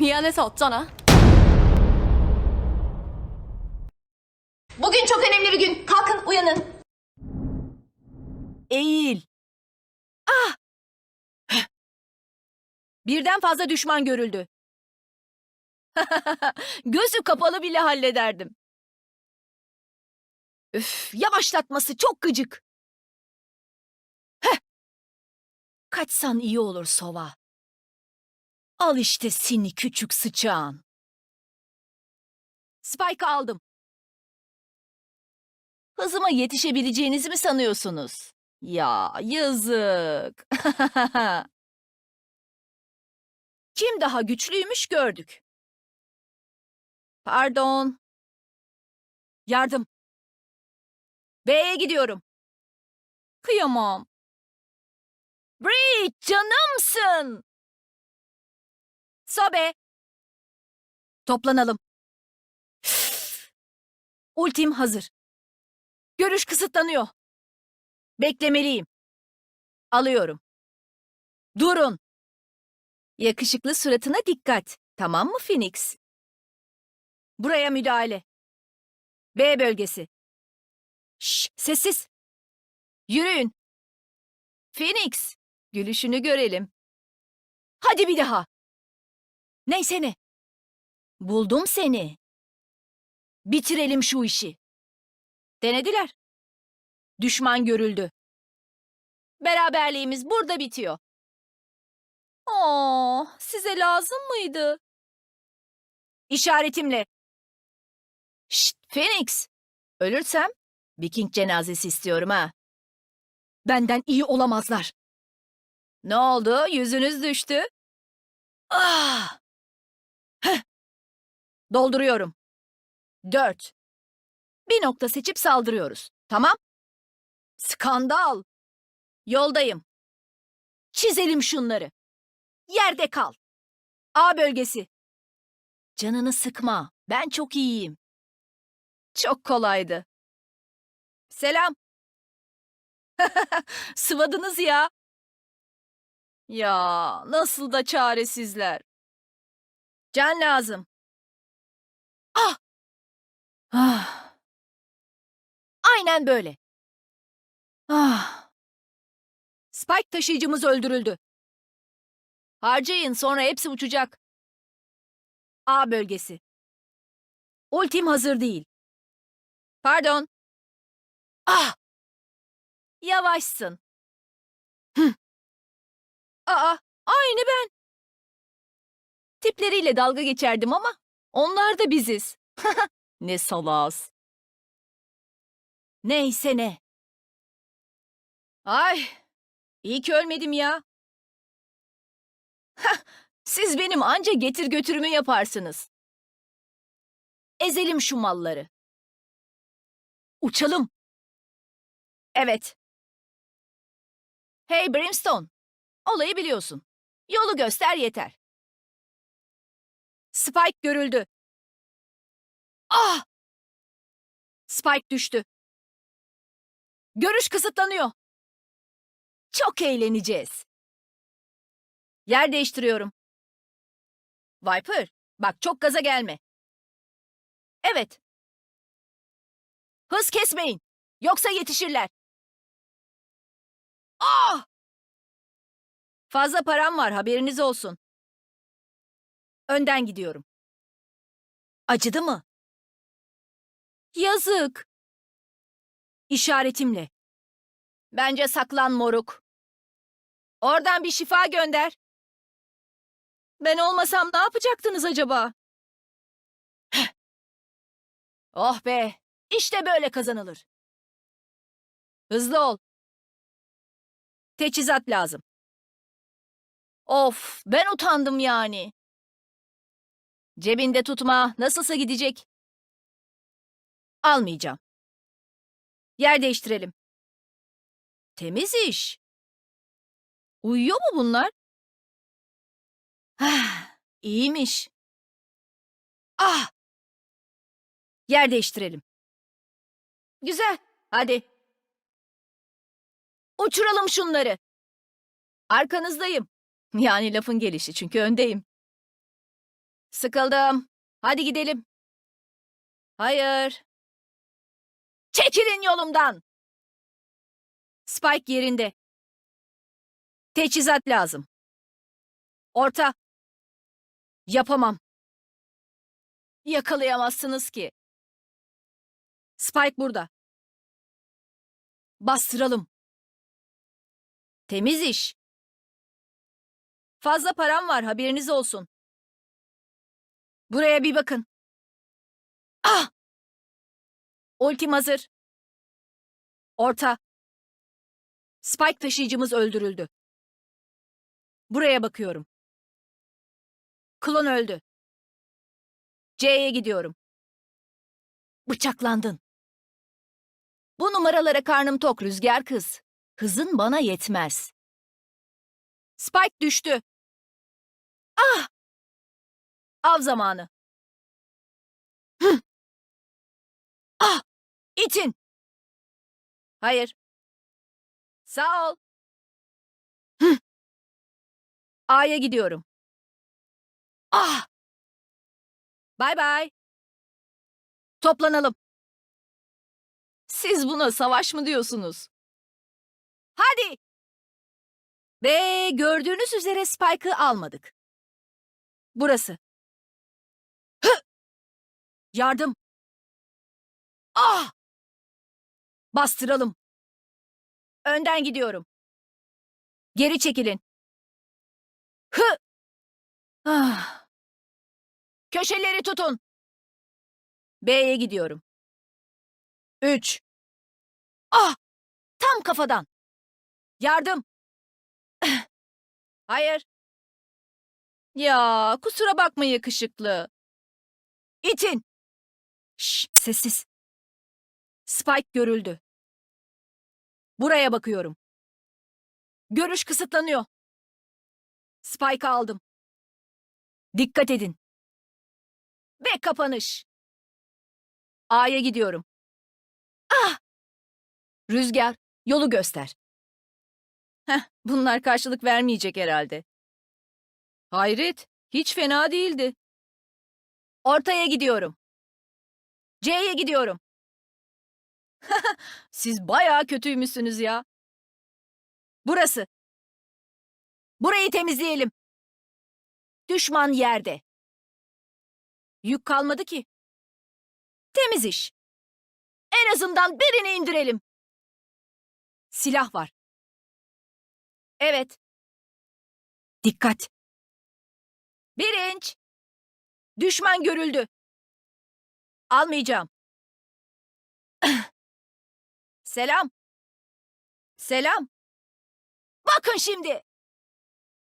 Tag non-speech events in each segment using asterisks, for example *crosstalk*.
미안해서 어쩌나? Bugün çok önemli bir gün. Kalkın uyanın. Eğil. Ah! Heh. Birden fazla düşman görüldü. *laughs* Gözü kapalı bile hallederdim. Üf, yavaşlatması çok gıcık. Heh. Kaçsan iyi olur Sova. Al işte seni küçük sıçağın. Spike aldım. Hızıma yetişebileceğinizi mi sanıyorsunuz? Ya yazık. *laughs* Kim daha güçlüymüş gördük. Pardon. Yardım. B'ye gidiyorum. Kıyamam. Brie canımsın. Sobe. Toplanalım. *sighs* Ultim hazır. Görüş kısıtlanıyor. Beklemeliyim. Alıyorum. Durun. Yakışıklı suratına dikkat. Tamam mı Phoenix? Buraya müdahale. B bölgesi. Şş, sessiz. Yürüyün. Phoenix, gülüşünü görelim. Hadi bir daha. Neyse ne. Buldum seni. Bitirelim şu işi. Denediler. Düşman görüldü. Beraberliğimiz burada bitiyor. Oo, size lazım mıydı? İşaretimle. Şşt, Phoenix. Ölürsem Viking cenazesi istiyorum ha. Benden iyi olamazlar. Ne oldu? Yüzünüz düştü. Ah! Dolduruyorum. Dört. Bir nokta seçip saldırıyoruz. Tamam? Skandal. Yoldayım. Çizelim şunları. Yerde kal. A bölgesi. Canını sıkma. Ben çok iyiyim. Çok kolaydı. Selam. *laughs* Sıvadınız ya. Ya nasıl da çaresizler. Can lazım. Ah! Aynen böyle. Ah! Spike taşıyıcımız öldürüldü. Harcayın sonra hepsi uçacak. A bölgesi. Ultim hazır değil. Pardon. Ah! Yavaşsın. Hı. Aa, aynı ben. Tipleriyle dalga geçerdim ama onlar da biziz. *laughs* ne salaz. Neyse ne. Ay, iyi ki ölmedim ya. Hah, siz benim anca getir götürümü yaparsınız. Ezelim şu malları. Uçalım. Evet. Hey Brimstone, olayı biliyorsun. Yolu göster yeter. Spike görüldü. Ah! Spike düştü. Görüş kısıtlanıyor. Çok eğleneceğiz. Yer değiştiriyorum. Viper, bak çok gaza gelme. Evet. Hız kesmeyin. Yoksa yetişirler. Ah! Fazla param var haberiniz olsun. Önden gidiyorum. Acıdı mı? Yazık. İşaretimle. Bence saklan moruk. Oradan bir şifa gönder. Ben olmasam ne yapacaktınız acaba? Heh. Oh be, işte böyle kazanılır. Hızlı ol. Teçhizat lazım. Of, ben utandım yani. Cebinde tutma, nasılsa gidecek. Almayacağım. Yer değiştirelim. Temiz iş. Uyuyor mu bunlar? Ah, iyiymiş. Ah! Yer değiştirelim. Güzel, hadi. Uçuralım şunları. Arkanızdayım. Yani lafın gelişi çünkü öndeyim. Sıkıldım. Hadi gidelim. Hayır. Çekilin yolumdan. Spike yerinde. Teçhizat lazım. Orta. Yapamam. Yakalayamazsınız ki. Spike burada. Bastıralım. Temiz iş. Fazla param var haberiniz olsun. Buraya bir bakın. Ah! Ultim hazır. Orta. Spike taşıyıcımız öldürüldü. Buraya bakıyorum. Klon öldü. C'ye gidiyorum. Bıçaklandın. Bu numaralara karnım tok rüzgar kız. Hızın bana yetmez. Spike düştü. Ah! Av zamanı. İtin. Hayır. Sağ ol. A'ya gidiyorum. Ah! Bay bay. Toplanalım. Siz buna savaş mı diyorsunuz? Hadi. Ve gördüğünüz üzere Spike'ı almadık. Burası. Hı! Yardım. Ah! Bastıralım. Önden gidiyorum. Geri çekilin. Hı! Ah! Köşeleri tutun. B'ye gidiyorum. Üç. Ah! Tam kafadan. Yardım. Hayır. Ya kusura bakma yakışıklı. İtin. Şş, sessiz. Spike görüldü. Buraya bakıyorum. Görüş kısıtlanıyor. Spike'ı aldım. Dikkat edin. Ve kapanış. A'ya gidiyorum. Ah! Rüzgar, yolu göster. Heh, bunlar karşılık vermeyecek herhalde. Hayret, hiç fena değildi. Ortaya gidiyorum. C'ye gidiyorum. *laughs* Siz bayağı kötüymüşsünüz ya. Burası. Burayı temizleyelim. Düşman yerde. Yük kalmadı ki. Temiz iş. En azından birini indirelim. Silah var. Evet. Dikkat. Birinç. Düşman görüldü. Almayacağım. *laughs* Selam. Selam. Bakın şimdi.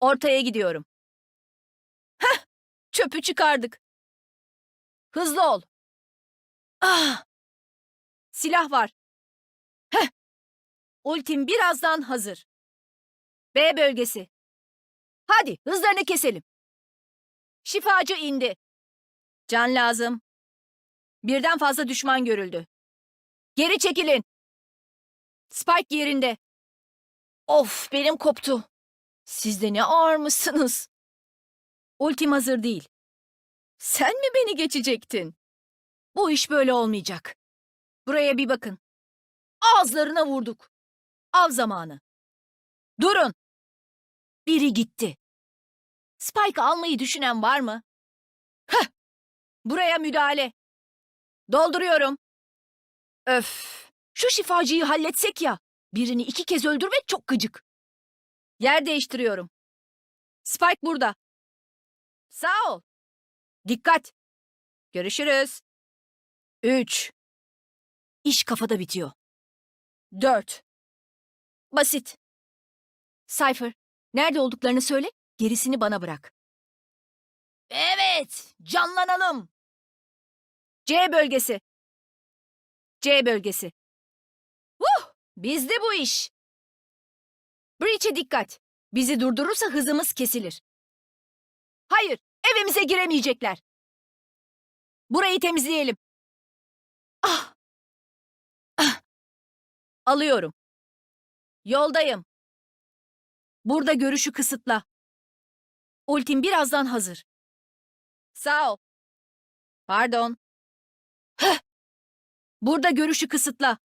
Ortaya gidiyorum. Heh, çöpü çıkardık. Hızlı ol. Ah. Silah var. Heh. Ultim birazdan hazır. B bölgesi. Hadi hızlarını keselim. Şifacı indi. Can lazım. Birden fazla düşman görüldü. Geri çekilin. Spike yerinde. Of benim koptu. Siz de ne ağırmışsınız. Ultim hazır değil. Sen mi beni geçecektin? Bu iş böyle olmayacak. Buraya bir bakın. Ağızlarına vurduk. Av zamanı. Durun. Biri gitti. Spike almayı düşünen var mı? Heh. Buraya müdahale. Dolduruyorum. Öf. Şu şifacıyı halletsek ya. Birini iki kez öldürmek çok gıcık. Yer değiştiriyorum. Spike burada. Sağ ol. Dikkat. Görüşürüz. Üç. İş kafada bitiyor. Dört. Basit. Cypher, nerede olduklarını söyle, gerisini bana bırak. Evet, canlanalım. C bölgesi. C bölgesi. Bizde bu iş. Breach'e dikkat. Bizi durdurursa hızımız kesilir. Hayır, evimize giremeyecekler. Burayı temizleyelim. Ah! Ah! Alıyorum. Yoldayım. Burada görüşü kısıtla. Ultim birazdan hazır. Sağ ol. Pardon. Heh. Burada görüşü kısıtla.